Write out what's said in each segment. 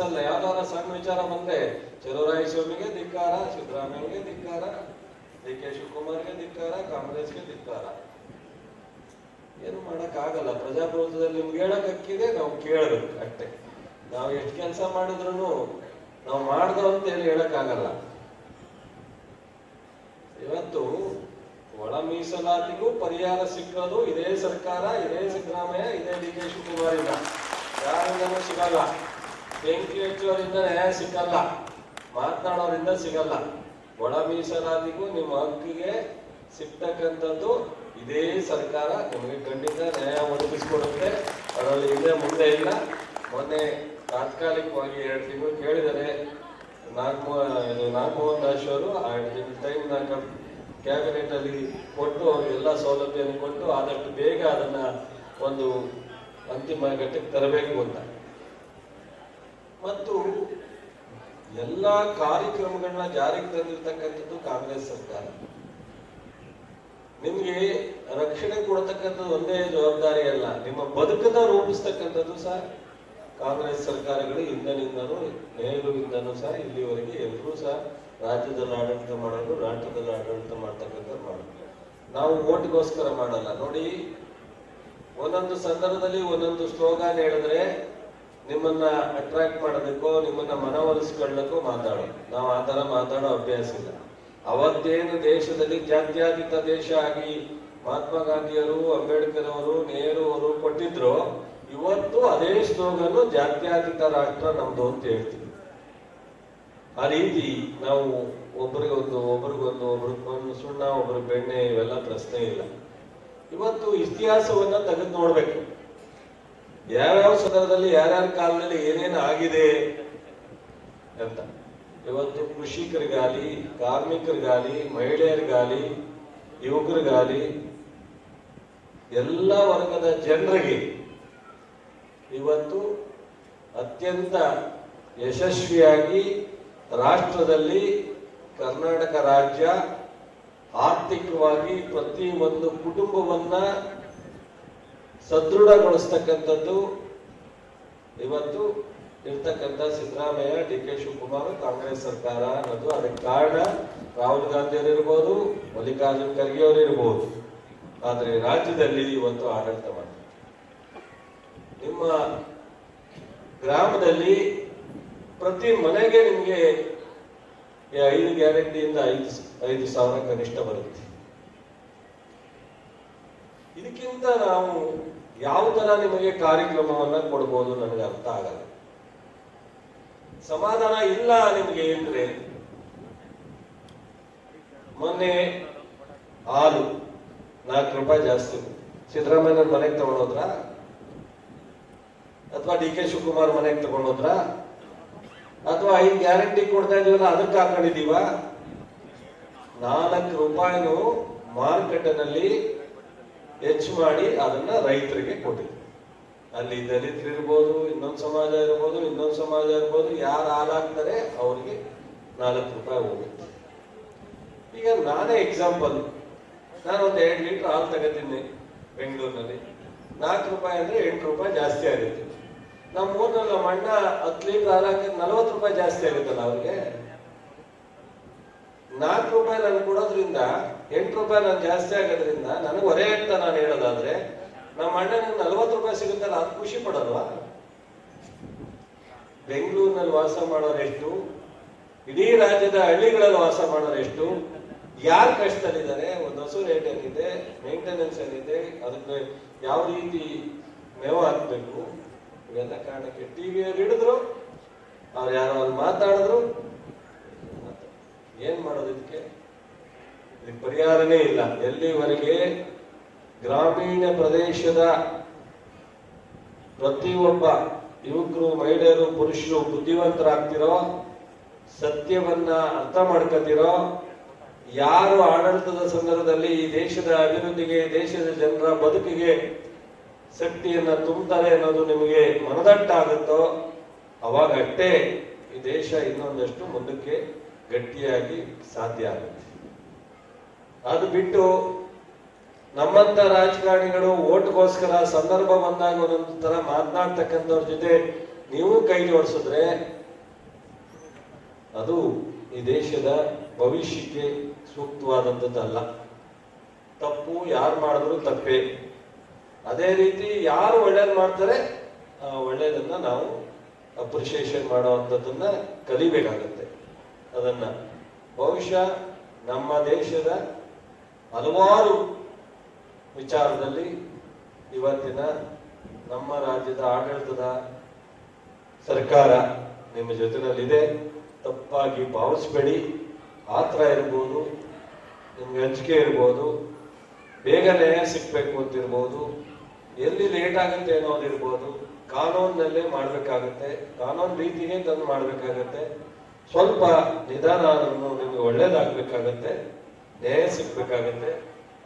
ಅನ್ಸಲ್ಲ ಯಾವ್ದಾರ ಸಣ್ಣ ವಿಚಾರ ಬಂದ್ರೆ ಸ್ವಾಮಿಗೆ ಧಿಕ್ಕಾರ ಸಿದ್ದರಾಮಯ್ಯಗೆ ಧಿಕ್ಕಾರ ಡಿ ಕೆ ಶಿವಕುಮಾರ್ಗೆ ಧಿಕ್ಕಾರ, ಕಾಂಗ್ರೆಸ್ಗೆ ಧಿಕ್ಕಾರ. ಏನು ಮಾಡಕ್ ಆಗಲ್ಲ ಪ್ರಜಾಪ್ರಭುತ್ವದಲ್ಲಿ ನಿಮ್ಗೆ ಹೇಳಕ್ ಹಕ್ಕಿದೆ, ನಾವು ಕೇಳಬೇಕು ಅಷ್ಟೇ. ನಾವು ಎಷ್ಟು ಕೆಲಸ ಮಾಡಿದ್ರು ನಾವು ಮಾಡ್ದೋ ಅಂತ ಹೇಳಿ ಹೇಳಕ್ ಆಗಲ್ಲ ಇವತ್ತು ಒಳ ಮೀಸಲಾತಿಗೂ ಪರಿಹಾರ ಸಿಕ್ಕೋದು ಇದೇ ಸರ್ಕಾರ, ಇದೇ ಸಿದ್ದರಾಮಯ್ಯ, ಇದೇ ಡಿ ಕೆ ಶಿವಕುಮಾರಿಂದ ಯಾರಿಂದನೂ ಸಿಗಲ್ಲ. ಬೆಂಕಿ ಹಚ್ಚೋರಿಂದಲೇ ಸಿಗಲ್ಲ. ಮಾತನಾಡೋರಿಂದ ಸಿಗಲ್ಲ. ಒಳ ಮೀಸಲಾತಿಗೂ ನಿಮ್ಮ ಹಕ್ಕಿಗೆ ಸಿಗ್ತಕ್ಕಂಥದ್ದು ಇದೇ ಸರ್ಕಾರ. ನಿಮಗೆ ಖಂಡಿತ ನ್ಯಾಯ ಒದಗಿಸ್ಕೊಡುತ್ತೆ. ಅದರಲ್ಲಿ ಹಿಂದೆ ಮುಂದೆ ಇಲ್ಲ. ಮೊನ್ನೆ ತಾತ್ಕಾಲಿಕವಾಗಿ ಎರಡು ತಿಂಗಳು ಕೇಳಿದರೆ ಇದು ನಾಗಮೋಹನ್ ದಾಸ್ ಅವರು ಆ ಟೈಮ್ ಕ್ಯಾಬಿನೆಟ್ ಅಲ್ಲಿ ಕೊಟ್ಟು ಅವ್ರಿಗೆಲ್ಲ ಸೌಲಭ್ಯವನ್ನು ಕೊಟ್ಟು ಆದಷ್ಟು ಬೇಗ ಅದನ್ನ ಒಂದು ಅಂತಿಮ ಘಟ್ಟಕ್ಕೆ ತರಬೇಕು ಅಂತ. ಮತ್ತು ಎಲ್ಲ ಕಾರ್ಯಕ್ರಮಗಳನ್ನ ಜಾರಿಗೆ ತಂದಿರತಕ್ಕಂಥದ್ದು ಕಾಂಗ್ರೆಸ್ ಸರ್ಕಾರ. ನಿಮ್ಗೆ ರಕ್ಷಣೆ ಕೊಡತಕ್ಕಂಥದ್ದು ಒಂದೇ ಜವಾಬ್ದಾರಿ ಅಲ್ಲ, ನಿಮ್ಮ ಬದುಕನ್ನ ರೂಪಿಸ್ತಕ್ಕಂಥದ್ದು ಸಹ ಕಾಂಗ್ರೆಸ್ ಸರ್ಕಾರಗಳು ಹಿಂದನಿಂದನೂ ನೆಹರುವಿಂದನೂ ಸಹ ಇಲ್ಲಿವರೆಗೆ ಎಲ್ಲರೂ ಸಹ ರಾಜ್ಯದಲ್ಲಿ ಆಡಳಿತ ಮಾಡೋದು ರಾಷ್ಟ್ರದಲ್ಲಿ ಆಡಳಿತ ಮಾಡ್ತಕ್ಕಂಥದ್ದು ಮಾಡೋದು. ನಾವು ಓಟ್ಗೋಸ್ಕರ ಮಾಡಲ್ಲ. ನೋಡಿ, ಒಂದೊಂದು ಸಂದರ್ಭದಲ್ಲಿ ಒಂದೊಂದು ಸ್ಲೋಗಾನ್ ಹೇಳಿದ್ರೆ ನಿಮ್ಮನ್ನ ಅಟ್ರಾಕ್ಟ್ ಮಾಡೋದಕ್ಕೋ, ನಿಮ್ಮನ್ನ ಮನವೊಲಿಸ್ಕೊಳ್ಳಕ್ಕೋ ಮಾತಾಡೋ. ನಾವು ಆ ತರ ಮಾತಾಡೋ ಅಭ್ಯಾಸ ಇಲ್ಲ. ಅವತ್ತೇನು ದೇಶದಲ್ಲಿ ಜಾತ್ಯಾತೀತ ದೇಶ ಆಗಿ ಮಹಾತ್ಮ ಗಾಂಧಿಯವರು, ಅಂಬೇಡ್ಕರ್ ಅವರು, ನೆಹರು ಅವರು ಕೊಟ್ಟಿದ್ರು, ಇವತ್ತು ಅದೇ ಸ್ಲೋಗನ್ ಜಾತ್ಯಾತೀತ ರಾಷ್ಟ್ರ ನಮ್ದು ಅಂತ ಹೇಳ್ತೀವಿ. ಆ ರೀತಿ ನಾವು ಒಬ್ರಿಗೊಂದು ಒಬ್ರಿಗೊಂದು ಒಬ್ರಿಗೊಂದು ಸುಣ್ಣ, ಒಬ್ರಿಗೆ ಬೆಣ್ಣೆ ಇವೆಲ್ಲ ಪ್ರಶ್ನೆ ಇಲ್ಲ. ಇವತ್ತು ಇತಿಹಾಸವನ್ನ ತೆಗೆದು ನೋಡ್ಬೇಕು. ಯಾವ್ಯಾವ ಸಂದರ್ಭದಲ್ಲಿ ಯಾರ್ಯಾರ ಕಾಲದಲ್ಲಿ ಏನೇನು ಆಗಿದೆ ಅಂತ. ಇವತ್ತು ಕೃಷಿಕರಿಗಾಲಿ, ಕಾರ್ಮಿಕರಿಗಾಲಿ, ಮಹಿಳೆಯರಿಗಾಲಿ, ಯುವಕರಿಗಾಲಿ, ಎಲ್ಲ ವರ್ಗದ ಜನರಿಗೆ ಇವತ್ತು ಅತ್ಯಂತ ಯಶಸ್ವಿಯಾಗಿ ರಾಷ್ಟ್ರದಲ್ಲಿ ಕರ್ನಾಟಕ ರಾಜ್ಯ ಆರ್ಥಿಕವಾಗಿ ಪ್ರತಿ ಒಂದು ಕುಟುಂಬವನ್ನ ಸದೃಢಗೊಳಿಸ್ತಕ್ಕಂಥದ್ದು ಇವತ್ತು ಇರ್ತಕ್ಕಂಥ ಸಿದ್ದರಾಮಯ್ಯ, ಡಿ ಕೆ ಶಿವಕುಮಾರ್, ಕಾಂಗ್ರೆಸ್ ಸರ್ಕಾರ ಅನ್ನೋದು. ಅದಕ್ಕೆ ಕಾರಣ ರಾಹುಲ್ ಗಾಂಧಿ ಅವರು ಇರ್ಬೋದು, ಮಲ್ಲಿಕಾರ್ಜುನ್ ಖರ್ಗೆ ಅವರು ಇರ್ಬೋದು. ಆದ್ರೆ ರಾಜ್ಯದಲ್ಲಿ ಇವತ್ತು ಆಡಳಿತ ಮಾಡಿ ನಿಮ್ಮ ಗ್ರಾಮದಲ್ಲಿ ಪ್ರತಿ ಮನೆಗೆ ನಿಮಗೆ ಐದು ಗ್ಯಾರಂಟಿಯಿಂದ ಐದು ಐದು ಸಾವಿರ ಕನಿಷ್ಠ ಬರುತ್ತೆ. ಇದಕ್ಕಿಂತ ನಾವು ಯಾವ ತರ ನಿಮಗೆ ಕಾರ್ಯಕ್ರಮವನ್ನ ಕೊಡ್ಬೋದು ನನಗೆ ಅರ್ಥ ಆಗಲ್ಲ. ಸಮಾಧಾನ ಇಲ್ಲ ನಿಮ್ಗೆ ಅಂದ್ರೆ ಮೊನ್ನೆ ಹಾಲು ನಾಲ್ಕು ರೂಪಾಯಿ ಜಾಸ್ತಿ. ಸಿದ್ದರಾಮಯ್ಯ ಮನೆಗೆ ತಗೊಂಡೋದ್ರ? ಅಥವಾ ಡಿ ಕೆ ಶಿವಕುಮಾರ್ ಮನೆಗೆ ತಗೊಂಡೋದ್ರ? ಅಥವಾ ಐದು ಗ್ಯಾರಂಟಿ ಕೊಡ್ತಾ ಇದೀವಲ್ಲ, ಅದಕ್ಕೆ ಹಾಕೊಂಡಿದೀವ ನಾಲ್ಕು ರೂಪಾಯಿನೂ ಮಾರುಕಟ್ಟೆನಲ್ಲಿ ಹೆಚ್ಚು ಮಾಡಿ ಅದನ್ನ ರೈತರಿಗೆ ಕೊಟ್ಟಿದ್ರು. ಅಲ್ಲಿ ದಲಿತರು ಇರ್ಬೋದು, ಇನ್ನೊಂದು ಸಮಾಜ ಇರ್ಬೋದು, ಇನ್ನೊಂದು ಸಮಾಜ ಇರ್ಬೋದು, ಯಾರು ಹಾಲಾಗ್ತಾರೆ ಅವ್ರಿಗೆ ನಾಲ್ಕು ರೂಪಾಯಿ ಹೋಗುತ್ತೆ. ಈಗ ನಾನೇ ಎಕ್ಸಾಂಪಲ್ ನಾನು ಒಂದು ಎರಡು ಲೀಟರ್ ಹಾಲು ತಗೋತೀನಿ ಬೆಂಗಳೂರಿನಲ್ಲಿ. ನಾಲ್ಕು ರೂಪಾಯಿ ಅಂದ್ರೆ ಎಂಟು ರೂಪಾಯಿ ಜಾಸ್ತಿ ಆಗುತ್ತೆ. ನಮ್ಮ ಊರಿನಲ್ಲಿ ನಮ್ಮ ಅಣ್ಣ ಹತ್ತು ಲೀಟರ್ ಹಾಲು ಹಾಕಿದ್ರೆ ನಲ್ವತ್ತು ರೂಪಾಯಿ ಜಾಸ್ತಿ ಆಗುತ್ತಲ್ಲ ಅವ್ರಿಗೆ? ನಾಲ್ಕು ರೂಪಾಯಿ ನಾನು ಕೊಡೋದ್ರಿಂದ, ಎಂಟು ರೂಪಾಯಿ ನಾನು ಜಾಸ್ತಿ ಆಗೋದ್ರಿಂದ ನನಗೆ ಹೊರೆ ಅಂತ ನಾನು ಹೇಳೋದಾದ್ರೆ, ನಮ್ಮ ಅಣ್ಣನಿಗೆ ನಲ್ವತ್ತು ರೂಪಾಯಿ ಸಿಗುತ್ತಲ್ಲ ಅದು ಖುಷಿ ಪಡೋಲ್ವಾ? ಬೆಂಗಳೂರಿನಲ್ಲಿ ವಾಸ ಮಾಡೋರು ಎಷ್ಟು? ಇಡೀ ರಾಜ್ಯದ ಹಳ್ಳಿಗಳಲ್ಲಿ ವಾಸ ಮಾಡೋರು ಎಷ್ಟು? ಯಾರು ಕಷ್ಟದಲ್ಲಿದ್ದಾರೆ? ಒಂದು ಹಸು ರೇಟ್ ಏನಿದೆ ಮೇಂಟೆನೆನ್ಸ್ ಏನಿದೆ ಅದಕ್ಕೆ ಯಾವ ರೀತಿ ಮೇವು ಹಾಕ್ಬೇಕು? ಇವೆಲ್ಲ ಕಾರಣಕ್ಕೆ ಟಿವಿಯಲ್ಲಿ ಹಿಡಿದ್ರು, ಅವ್ರು ಯಾರೋ ಅಲ್ಲಿ ಮಾತಾಡಿದ್ರು. ಏನ್ ಮಾಡೋದು ಇದಕ್ಕೆ ಪರಿಹಾರನೇ ಇಲ್ಲ. ಎಲ್ಲಿವರೆಗೆ? ಗ್ರಾಮೀಣ ಪ್ರದೇಶದ ಪ್ರತಿಯೊಬ್ಬ ಯುವಕರು, ಮಹಿಳೆಯರು, ಪುರುಷರು ಬುದ್ಧಿವಂತರಾಗ್ತಿರೋ, ಸತ್ಯವನ್ನ ಅರ್ಥ ಮಾಡ್ಕೊತಿರೋ, ಯಾರು ಆಡಳಿತದ ಸಂದರ್ಭದಲ್ಲಿ ಈ ದೇಶದ ಅಭಿವೃದ್ಧಿಗೆ, ದೇಶದ ಜನರ ಬದುಕಿಗೆ ಶಕ್ತಿಯನ್ನ ತುಂಬುತ್ತಾರೆ ಅನ್ನೋದು ನಿಮಗೆ ಮನದಟ್ಟಾಗುತ್ತೋ, ಅವಾಗಷ್ಟೇ ಈ ದೇಶ ಇನ್ನೊಂದಷ್ಟು ಮುಂದಕ್ಕೆ ಗಟ್ಟಿಯಾಗಿ ಸಾಧ್ಯ ಆಗುತ್ತೆ. ಅದು ಬಿಟ್ಟು ನಮ್ಮಂತ ರಾಜಕಾರಣಿಗಳು ಓಟ್ಗೋಸ್ಕರ ಸಂದರ್ಭ ಬಂದಾಗ ಒಂದೊಂದು ತರ ಮಾತನಾಡ್ತಕ್ಕಂಥವ್ರ ಜೊತೆ ನೀವು ಕೈ ಜೋಡಿಸಿದ್ರೆ ಅದು ಈ ದೇಶದ ಭವಿಷ್ಯಕ್ಕೆ ಸೂಕ್ತವಾದಂಥದ್ದಲ್ಲ ತಪ್ಪು ಯಾರು ಮಾಡಿದ್ರು ತಪ್ಪೇ. ಅದೇ ರೀತಿ ಯಾರು ಒಳ್ಳೇದು ಮಾಡ್ತಾರೆ, ಆ ಒಳ್ಳೇದನ್ನ ನಾವು ಅಪ್ರಿಷಿಯೇಷನ್ ಮಾಡುವಂಥದ್ದನ್ನ ಕಲಿಬೇಕಾಗತ್ತೆ. ಅದನ್ನ. ಬಹುಶಃ ನಮ್ಮ ದೇಶದ ಹಲವಾರು ವಿಚಾರದಲ್ಲಿ ಇವತ್ತಿನ ನಮ್ಮ ರಾಜ್ಯದ ಆಡಳಿತದ ಸರ್ಕಾರ ನಿಮ್ಮ ಜೊತೆಯಲ್ಲಿದೆ ತಪ್ಪಾಗಿ ಭಾವಿಸ್ಬೇಡಿ. ಆತರ ಇರ್ಬೋದು, ನಿಮ್ಗೆ ಹಂಚಿಕೆ ಇರ್ಬೋದು ಬೇಗ ನ್ಯಾಯ ಸಿಗ್ಬೇಕು ಅಂತ ಇರ್ಬೋದು, ಎಲ್ಲಿ ಲೇಟ್ ಆಗುತ್ತೆ ಅನ್ನೋದಿರ್ಬೋದು ಕಾನೂನಿನಲ್ಲೇ ಮಾಡಬೇಕಾಗತ್ತೆ, ಕಾನೂನು ರೀತಿಯೇ ತಂದು ಮಾಡ್ಬೇಕಾಗತ್ತೆ. ಸ್ವಲ್ಪ ನಿಧಾನ ನಿಮ್ಗೆ ಒಳ್ಳೇದಾಗ್ಬೇಕಾಗತ್ತೆ, ನ್ಯಾಯ ಸಿಗ್ಬೇಕಾಗತ್ತೆ.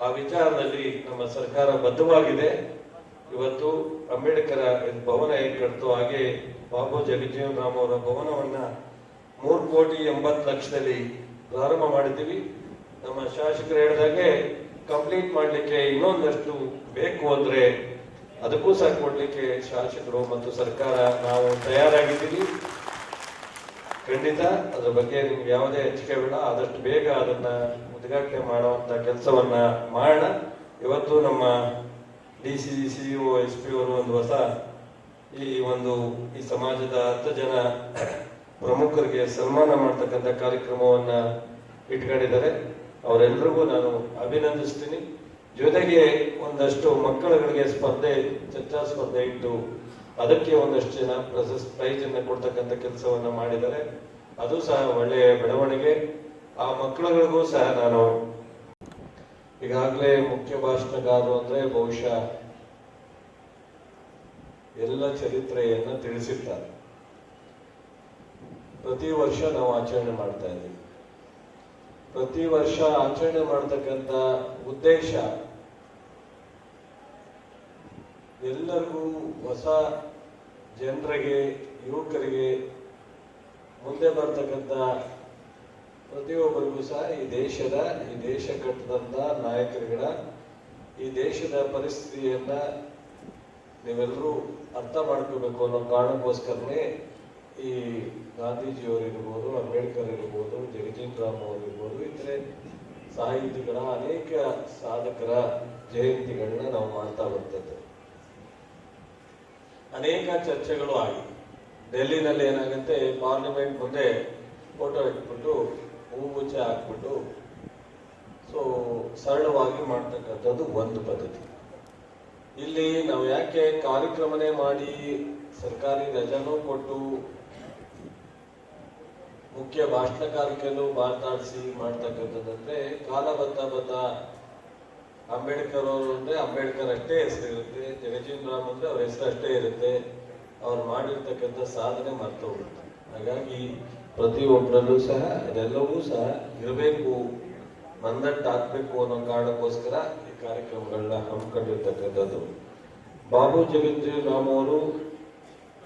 ಆ ವಿಚಾರದಲ್ಲಿ ನಮ್ಮ ಸರ್ಕಾರ ಬದ್ಧವಾಗಿದೆ. ಇವತ್ತು ಅಂಬೇಡ್ಕರ್ ಭವನ ಹೇಗೆ ಕಟ್ತು ಹಾಗೆ ಬಾಬು ಜಗಜೀವನ್ ರಾಮ್ ಅವರ ಭವನವನ್ನ ಮೂರು ಕೋಟಿ ಎಂಬತ್ತು ಲಕ್ಷದಲ್ಲಿ ಪ್ರಾರಂಭ ಮಾಡಿದ್ದೀವಿ. ನಮ್ಮ ಶಾಸಕರು ಹೇಳಿದಾಗೆ ಕಂಪ್ಲೀಟ್ ಮಾಡ್ಲಿಕ್ಕೆ ಇನ್ನೊಂದಷ್ಟು ಬೇಕು ಅಂದ್ರೆ ಅದಕ್ಕೂ ಸಹ ಕೊಡ್ಲಿಕ್ಕೆ ಶಾಸಕರು ಮತ್ತು ಸರ್ಕಾರ ನಾವು ತಯಾರಾಗಿದ್ದೀವಿ. ಖಂಡಿತ ಅದ್ರ ಬಗ್ಗೆ ನಿಮ್ಗೆ ಯಾವುದೇ ಎಚ್ಚರಿಕೆ ಬೇಡ. ಆದಷ್ಟು ಬೇಗ ಅದನ್ನ ಉದ್ಘಾಟನೆ ಮಾಡುವಂತ ಕೆಲಸವನ್ನ ಮಾಡೋಣ. ಇವತ್ತು ನಮ್ಮ D C CEO S P ಅವರು ಒಂದು ಹೊಸ ಈ ಒಂದು ಈ ಸಮಾಜದ ಹತ್ತು ಜನ ಪ್ರಮುಖರಿಗೆ ಸನ್ಮಾನ ಮಾಡ್ತಕ್ಕಂಥ ಕಾರ್ಯಕ್ರಮವನ್ನ ಇಟ್ಕೊಂಡಿದ್ದಾರೆ. ಅವರೆಲ್ಲರಿಗೂ ನಾನು ಅಭಿನಂದಿಸ್ತೀನಿ. ಜೊತೆಗೆ ಒಂದಷ್ಟು ಮಕ್ಕಳುಗಳಿಗೆ ಸ್ಪರ್ಧೆ, ಚರ್ಚಾ ಸ್ಪರ್ಧೆ ಇಟ್ಟು ಅದಕ್ಕೆ ಒಂದಷ್ಟು ಜನ ಪ್ರಶಸ್ತಿ ಪ್ರೈಸ್ ಅನ್ನ ಕೊಡ್ತಕ್ಕಂಥ ಕೆಲಸವನ್ನ ಮಾಡಿದ್ದಾರೆ. ಅದು ಸಹ ಒಳ್ಳೆಯ ಬೆಳವಣಿಗೆ. ಆ ಮಕ್ಕಳುಗಳಿಗೂ ಸಹ ನಾನು ಈಗಾಗಲೇ ಮುಖ್ಯ ಭಾಷಣಗಾರರು ಅಂದ್ರೆ ಬಹುಶಃ ಎಲ್ಲ ಚರಿತ್ರೆಯನ್ನ ತಿಳಿಸಿರ್ತಾರೆ. ಪ್ರತಿ ವರ್ಷ ನಾವು ಆಚರಣೆ ಮಾಡ್ತಾ ಇದ್ದೀವಿ. ಪ್ರತಿ ವರ್ಷ ಆಚರಣೆ ಮಾಡತಕ್ಕಂತ ಉದ್ದೇಶ ಎಲ್ಲರಿಗೂ ಹೊಸ ಜನರಿಗೆ, ಯುವಕರಿಗೆ ಮುಂದೆ ಬರ್ತಕ್ಕಂಥ ಪ್ರತಿಯೊಬ್ಬರಿಗೂ ಸಹ ಈ ದೇಶದ, ಈ ದೇಶ ಕಟ್ಟದಂತ ನಾಯಕರುಗಳ ಈ ದೇಶದ ಪರಿಸ್ಥಿತಿಯನ್ನ ನೀವೆಲ್ಲರೂ ಅರ್ಥ ಮಾಡ್ಕೋಬೇಕು ಅನ್ನೋ ಕಾರಣಕ್ಕೋಸ್ಕರನೇ ಈ ಗಾಂಧೀಜಿಯವರು ಇರ್ಬೋದು, ಅಂಬೇಡ್ಕರ್ ಇರ್ಬೋದು ಜಗಜೀನ್ ರಾಮ್ ಅವರಿರ್ಬೋದು ಇತರೆ ಸಾಹಿತಿಗಳ, ಅನೇಕ ಸಾಧಕರ ಜಯಂತಿಗಳನ್ನ ನಾವು ಮಾಡ್ತಾ ಬರ್ತದ್ದು ಅನೇಕ ಚರ್ಚೆಗಳು ಆಗಿ. ಡೆಲ್ಲಿನಲ್ಲಿ ಏನಾಗುತ್ತೆ, ಪಾರ್ಲಿಮೆಂಟ್ ಮುಂದೆ ಫೋಟೋ ಇಟ್ಬಿಟ್ಟು, ಹೂ ಮುಚ್ಚೆ ಹಾಕ್ಬಿಟ್ಟು, ಸೊ, ಸರಳವಾಗಿ ಮಾಡ್ತಕ್ಕಂಥದ್ದು ಒಂದು ಪದ್ಧತಿ. ಇಲ್ಲಿ ನಾವು ಯಾಕೆ ಕಾರ್ಯಕ್ರಮನೇ ಮಾಡಿ ಸರ್ಕಾರಿ ರಜಾನೂ ಕೊಟ್ಟು, ಮುಖ್ಯ ಭಾಷಣಕಾರಕಲ್ಲೂ ಮಾತನಾಡಿಸಿ ಮಾಡ್ತಕ್ಕಂಥದ್ದಂದ್ರೆ ಕಾಲಬದ್ಧ ಬದ್ಧ ಅಂಬೇಡ್ಕರ್ ಅವರು ಅಂದ್ರೆ ಅಂಬೇಡ್ಕರ್ ಅಷ್ಟೇ ಹೆಸರು ಇರುತ್ತೆ ಜಗಜೀವನ್ ರಾಮ್ ಅಂದ್ರೆ ಅವ್ರ ಹೆಸರು ಅಷ್ಟೇ ಇರುತ್ತೆ. ಅವ್ರು ಮಾಡಿರ್ತಕ್ಕಂಥ ಸಾಧನೆ ಮರ್ತು ಹೋಗುತ್ತೆ. ಹಾಗಾಗಿ ಪ್ರತಿಯೊಬ್ಬರಲ್ಲೂ ಸಹ, ಇದೆಲ್ಲವೂ ಸಹ ಇರಬೇಕು ಮಂದಟ್ಟು ಹಾಕ್ಬೇಕು ಅನ್ನೋ ಕಾರಣಕ್ಕೋಸ್ಕರ ಈ ಕಾರ್ಯಕ್ರಮಗಳನ್ನ ಹಮ್ಮಿಕೊಂಡಿರ್ತಕ್ಕಂಥದ್ದು. ಬಾಬು ಜಗಜೀವ್ ರಾಮ್ ಅವರು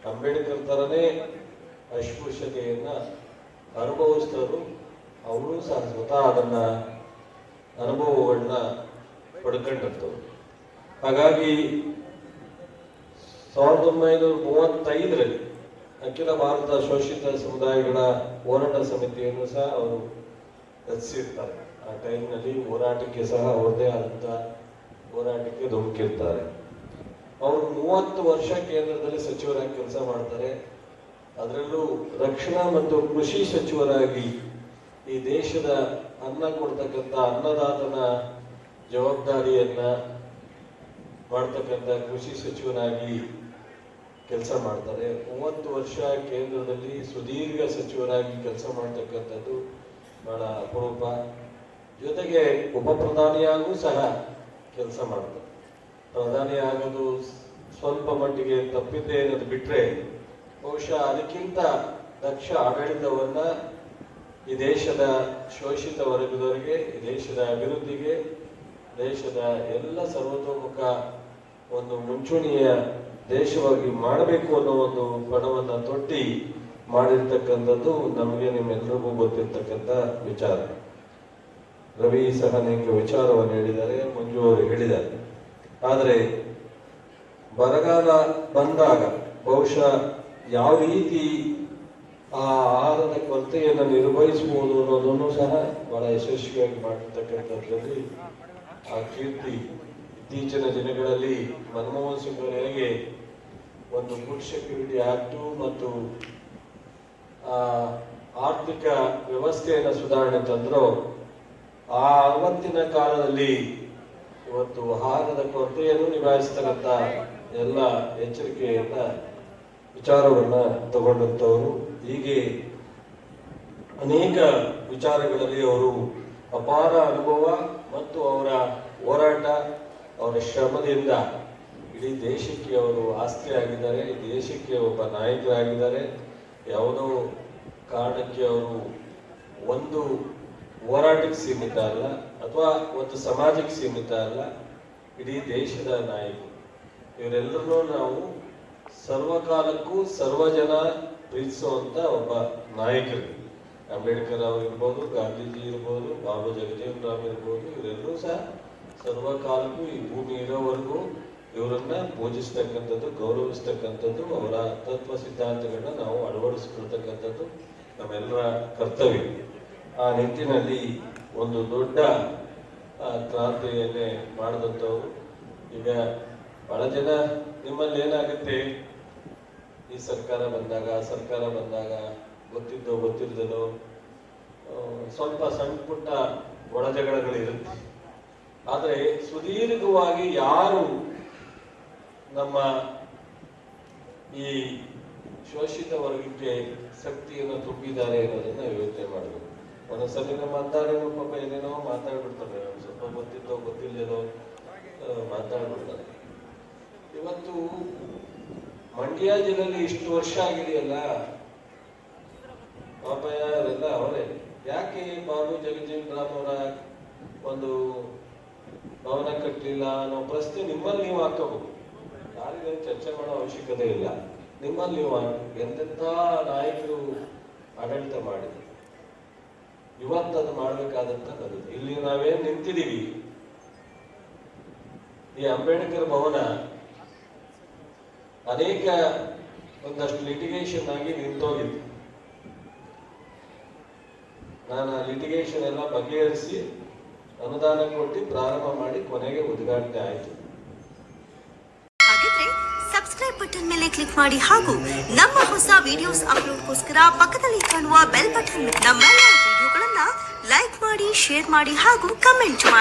ಅಂಬೇಡ್ಕರ್ ತರನೇ ಅಸ್ಪೃಶ್ಯತೆಯನ್ನ ಅನುಭವಿಸಿದವರು ಅವರು ಸಹ ಸ್ವತಃ ಅದನ್ನ ಅನುಭವಗಳನ್ನ ಪಡ್ಕೊಂಡಿರ್ತವ್ರು ಹಾಗಾಗಿ ಸಾವಿರದ ಒಂಬೈನೂರ ಮೂವತ್ತೈದರಲ್ಲಿ ಅಖಿಲ ಭಾರತ ಶೋಷಿತ ಸಮುದಾಯಗಳ ಹೋರಾಟ ಸಮಿತಿಯನ್ನು ಸಹ ಅವರು ರಚಿಸಿರ್ತಾರೆ. ಆ ಟೈಮ್ನಲ್ಲಿ ಹೋರಾಟಕ್ಕೆ ಸಹ ಅವರದೇ ಆದಂತ ಹೋರಾಟಕ್ಕೆ ಧುಮುಕಿರ್ತಾರೆ ಅವರು ಮೂವತ್ತು ವರ್ಷ ಕೇಂದ್ರದಲ್ಲಿ ಸಚಿವರಾಗಿ ಕೆಲಸ ಮಾಡ್ತಾರೆ. ಅದರಲ್ಲೂ ರಕ್ಷಣಾ ಮತ್ತು ಕೃಷಿ ಸಚಿವರಾಗಿ ಈ ದೇಶದ ಅನ್ನ ಕೊಡ್ತಕ್ಕಂಥ ಅನ್ನದಾತನ ಜವಾಬ್ದಾರಿಯನ್ನ ಮಾಡ್ತಕ್ಕಂಥ ಕೃಷಿ ಸಚಿವನಾಗಿ ಕೆಲಸ ಮಾಡ್ತಾರೆ. ಮೂವತ್ತು ವರ್ಷ ಕೇಂದ್ರದಲ್ಲಿ ಸುದೀರ್ಘ ಸಚಿವರಾಗಿ ಕೆಲಸ ಮಾಡ್ತಕ್ಕಂಥದ್ದು ಬಹಳ ಅಪರೂಪ. ಜೊತೆಗೆ ಉಪ ಪ್ರಧಾನಿಯಾಗೂ ಸಹ ಕೆಲಸ ಮಾಡ್ತಾರೆ. ಪ್ರಧಾನಿ ಆಗೋದು ಸ್ವಲ್ಪ ಮಟ್ಟಿಗೆ ತಪ್ಪಿದ್ದೇ ಅನ್ನೋದು ಬಿಟ್ಟರೆ ಬಹುಶಃ ಅದಕ್ಕಿಂತ ದಕ್ಷ ಆಡಳಿತವನ್ನ ಈ ದೇಶದ ಶೋಷಿತ ವರ್ಗದವರಿಗೆ, ಈ ದೇಶದ ಅಭಿವೃದ್ಧಿಗೆ ದೇಶದ ಎಲ್ಲ ಸರ್ವತೋಮುಖ ಒಂದು ಮುಂಚೂಣಿಯ ದೇಶವಾಗಿ ಮಾಡಬೇಕು ಅನ್ನೋ ಒಂದು ಪಣವನ್ನ ತೊಟ್ಟಿ ಮಾಡಿರ್ತಕ್ಕಂಥದ್ದು ನಮಗೆ ನಿಮ್ಮೆಲ್ಲರಿಗೂ ಗೊತ್ತಿರ್ತಕ್ಕಂಥ ವಿಚಾರ. ರವಿ ಸಹ ನಿಮಗೆ ವಿಚಾರವನ್ನು ಹೇಳಿದ್ದಾರೆ ಮಂಜು ಅವರು ಹೇಳಿದ್ದಾರೆ. ಆದರೆ ಬರಗಾಲ ಬಂದಾಗ ಬಹುಶಃ ಯಾವ ರೀತಿ ಆ ಆಹಾರದ ಕೊರತೆಯನ್ನು ನಿರ್ವಹಿಸಬಹುದು ಅನ್ನೋದನ್ನು ಸಹ ಬಹಳ ಯಶಸ್ವಿಯಾಗಿ ಮಾಡಿರ್ತಕ್ಕಂಥದ್ರಲ್ಲಿ ಆ ಕೀರ್ತಿ ಇತ್ತೀಚಿನ ದಿನಗಳಲ್ಲಿ ಮನಮೋಹನ್ ಸಿಂಗ್ ನನಗೆ ಒಂದು ಫುಡ್ ಸೆಕ್ಯೂರಿಟಿ ಆಕ್ಟು ಮತ್ತು ಆರ್ಥಿಕ ವ್ಯವಸ್ಥೆಯನ್ನು ಸುಧಾರಣೆ ತಂದ್ರು. ಆ ಅವತ್ತಿನ ಕಾಲದಲ್ಲಿ ಇವತ್ತು ಆಹಾರದ ಕೊರತೆಯನ್ನು ನಿಭಾಯಿಸ್ತಕ್ಕಂಥ ಎಲ್ಲ ಎಚ್ಚರಿಕೆಯನ್ನ, ವಿಚಾರವನ್ನ ತಗೊಂಡಂತವರು ಹೀಗೆ ಅನೇಕ ವಿಚಾರಗಳಲ್ಲಿ ಅವರು ಅಪಾರ ಅನುಭವ ಮತ್ತು ಅವರ ಹೋರಾಟ, ಅವರ ಶ್ರಮದಿಂದ ಇಡೀ ದೇಶಕ್ಕೆ ಅವರು ಆಸ್ತಿ ಆಗಿದ್ದಾರೆ, ಈ ದೇಶಕ್ಕೆ ಒಬ್ಬ ನಾಯಕರಾಗಿದ್ದಾರೆ ಯಾವುದೋ ಕಾರಣಕ್ಕೆ ಅವರು ಒಂದು ಹೋರಾಟಕ್ಕೆ ಸೀಮಿತ ಅಲ್ಲ, ಅಥವಾ ಒಂದು ಸಮಾಜಕ್ಕೆ ಸೀಮಿತ ಅಲ್ಲ, ಇಡೀ ದೇಶದ ನಾಯಕರು ಇವರೆಲ್ಲರನ್ನೂ ನಾವು ಸರ್ವಕಾಲಕ್ಕೂ ಸರ್ವ ಜನ ಪ್ರೀತಿಸುವಂತ ಒಬ್ಬ ನಾಯಕರು. ಅಂಬೇಡ್ಕರ್ ಅವರು ಇರ್ಬೋದು, ಗಾಂಧೀಜಿ ಇರ್ಬೋದು, ಬಾಬು ಜಗಜೀವನ್ ರಾಮ್ ಇರ್ಬೋದು ಇವರೆಲ್ಲರೂ ಸಹ ಸರ್ವಕಾಲಕ್ಕೂ ಈ ಭೂಮಿ ಇರೋವರೆಗೂ ಇವರನ್ನ ಪೂಜಿಸ್ತಕ್ಕಂಥದ್ದು, ಗೌರವಿಸ್ತಕ್ಕಂಥದ್ದು, ಅವರ ತತ್ವ ಸಿದ್ಧಾಂತಗಳನ್ನ ನಾವು ಅಳವಡಿಸಿಕೊಳ್ತಕ್ಕಂಥದ್ದು ನಮ್ಮೆಲ್ಲರ ಕರ್ತವ್ಯ. ಆ ನಿಟ್ಟಿನಲ್ಲಿ ಒಂದು ದೊಡ್ಡ ಕ್ರಾಂತಿಯನ್ನೇ ಮಾಡಿದಂಥವ್ರು. ಈಗ ಬಹಳ ಜನ ನಿಮ್ಮಲ್ಲಿ ಏನಾಗುತ್ತೆ? ಈ ಸರ್ಕಾರ ಬಂದಾಗ ಸರ್ಕಾರ ಬಂದಾಗ ಗೊತ್ತಿದ್ದೋ ಗೊತ್ತಿಲ್ಲದೋ ಸ್ವಲ್ಪ ಸಣ್ಣ ಪುಟ್ಟ ಒಳಜಗಳಗಳಿರುತ್ತೆ. ಆದರೆ ಸುದೀರ್ಘವಾಗಿ ಯಾರು ನಮ್ಮ ಈ ಶೋಷಿತ ವರ್ಗಕ್ಕೆ ಶಕ್ತಿಯನ್ನು ತುಂಬಿದ್ದಾರೆ ಅನ್ನೋದನ್ನ ಯೋಚನೆ ಮಾಡಬೇಕು. ಒಂದೊಂದ್ಸಲಿ ನಮ್ಮ ಅಂತಾರೇನೋ ಪಾಪ ಏನೇನೋ ಮಾತಾಡ್ಬಿಡ್ತಾರೆ. ಸ್ವಲ್ಪ ಗೊತ್ತಿದ್ದೋ ಗೊತ್ತಿಲ್ಲದೋ ಮಾತಾಡ್ಬಿಡ್ತಾರೆ. ಇವತ್ತು ಮಂಡ್ಯ ಜಿಲ್ಲೆಯಲ್ಲಿ ಇಷ್ಟು ವರ್ಷ ಆಗಿದೆಯಲ್ಲ ಪಾಪ ಯಾರೆಲ್ಲ ಅವರೇ ಯಾಕೆ ಬಾಬು ಜಗಜೀವನ್ ರಾಮ್ ಅವರ ಒಂದು ಭವನ ಕಟ್ಟಲಿಲ್ಲ ಅನ್ನೋ ಪ್ರಶ್ನೆ ನಿಮ್ಮಲ್ಲಿ ನೀವು ಹಾಕಬಹುದು. ಯಾರಿಗೂ ಚರ್ಚೆ ಮಾಡೋ ಅವಶ್ಯಕತೆ ಇಲ್ಲ. ನಿಮ್ಮಲ್ಲಿ ನೀವು. ಎಂತೆಂಥ ನಾಯಕರು ಆಡಳಿತ ಮಾಡಿದ್ರು. ಇವತ್ತು ಅದು ಮಾಡ್ಬೇಕಾದಂತ ಇಲ್ಲಿ ನಾವೇನ್ ನಿಂತಿದೀವಿ ಈ ಅಂಬೇಡ್ಕರ್ ಭವನ ಅನೇಕ ಒಂದಷ್ಟು ಲಿಟಿಗೇಷನ್ ಆಗಿ ನಿಂತೋಗಿತ್ತು ನಾನು ಲಿಟಿಗೇಷನ್ ಎಲ್ಲ ಬಗೆಹರಿಸಿ ಅನುದಾನ ಕೊಟ್ಟು ಪ್ರಾರಂಭ ಮಾಡಿ ಕೊನೆಗೆ ಉದ್ಘಾಟನೆ ಆಯಿತು. ಸಬ್ಸ್ಕ್ರೈಬ್ ಬಟನ್ ಮೇಲೆ ಕ್ಲಿಕ್ ಮಾಡಿ ಹಾಗೂ ನಮ್ಮ ಹೊಸ ವಿಡಿಯೋಸ್ ಅಪ್ಲೋಡ್ಗೋಸ್ಕರ ಪಕ್ಕದಲ್ಲಿ ಕಾಣುವ ಬೆಲ್ ಬಟನ್ ನಮ್ಮೆಲ್ಲ ವಿಡಿಯೋಗಳನ್ನ ಲೈಕ್ ಮಾಡಿ ಶೇರ್ ಮಾಡಿ ಹಾಗೂ ಕಮೆಂಟ್ ಮಾಡಿ.